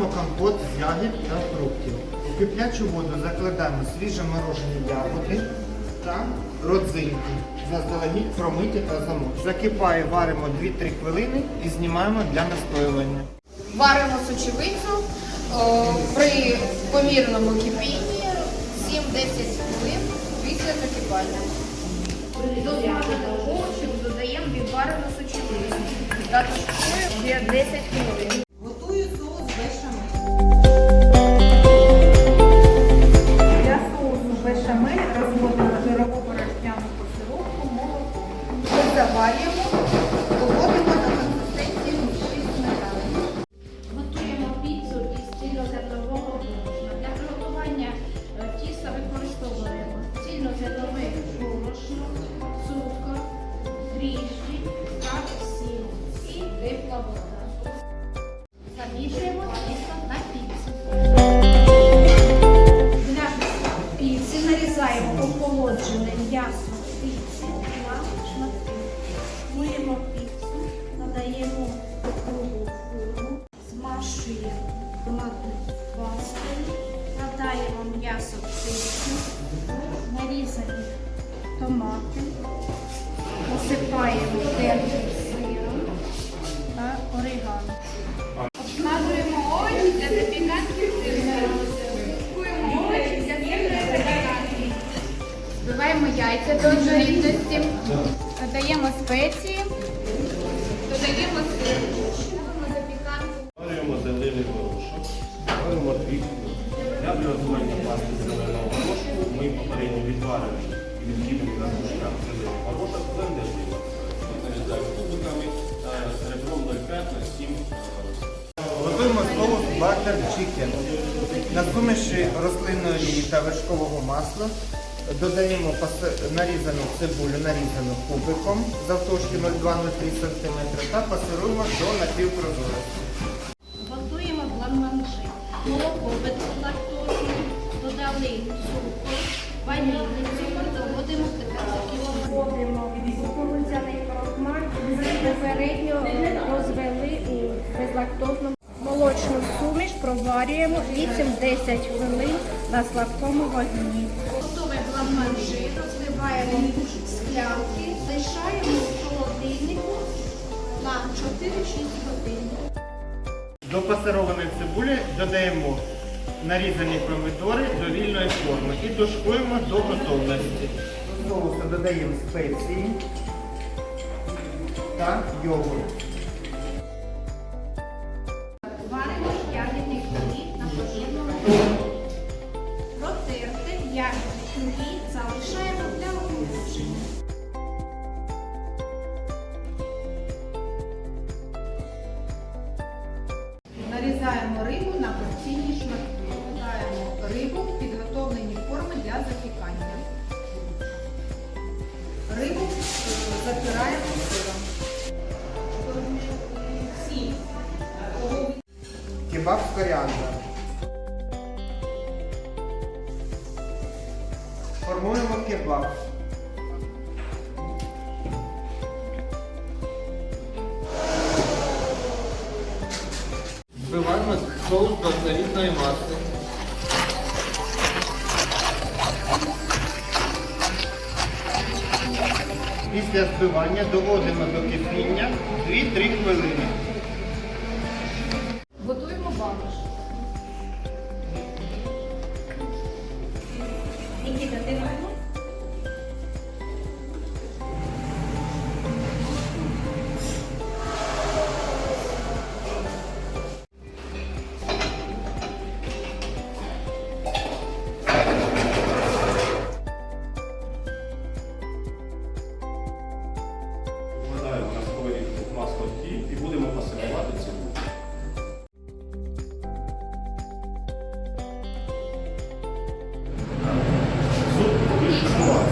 Варимо компот з ягід та фруктів. У киплячу воду закладаємо свіже морожені ягоди та родзинки. Заздалегідь промиті та замочені. Закипає, варимо 2-3 хвилини і знімаємо для настоювання. Варимо сочевицю о, при помірному кипінні 7-10 хвилин після закипання. До смаженого овочів додаємо відварену сочевицю та тушкуємо ще 10 хвилин. Замішуємо тісто на піцу. Для піци нарізаємо охолоджене м'ясо піці на шматки. Миємо піцу, надаємо кругу форму, змащуємо томатною пастою, надаємо м'ясо птицю, нарізані томати, посипаємо тертим сиром та орегано. Обсмажуємо овочі для запіканки Купуємо овочі для запіканки. Збиваємо яйця до однорідності, додаємо спеції, додаємо сир. Варюємо зелений горошок, варимо двійку. Для приготування пасти зеленого горошку ми попередньо відваримо і відкидаємо соус Butter Chicken. На суміші рослинної олії та вершкового масла додаємо нарізану цибулю, нарізану кубиком завтовшки 0,2-0,3 см та пасируємо до напівпрозорості. Готуємо бланманжи. Молоко безлактозне, додали цукор, ванільний цукор, доводимо до 15 кг. Вводимо кукурудзяний крохмаль, попередньо розвели у безлактозному молочну суміш, проварюємо 8-10 хвилин на слабкому вогні. Готове бланманжи, розливаємо в склянки, лишаємо в холодильнику на 4-6 годин. До пасированої цибулі додаємо нарізані помідори до вільної форми і тушкуємо до готовності. До соусу додаємо спеції та йогурт. Протерте ягідний пюрі залишаємо для охолодження. Нарізаємо рибу на порційні шматки. Викладаємо рибу в підготовлені форми для запікання. Рибу е, запираємо сиром. Кебаб з коріандром. Формуємо кебаб. Збиваємо соус до однорідної маси. Після збивання доводимо до кипіння 2-3 хвилини. Суп вишивати.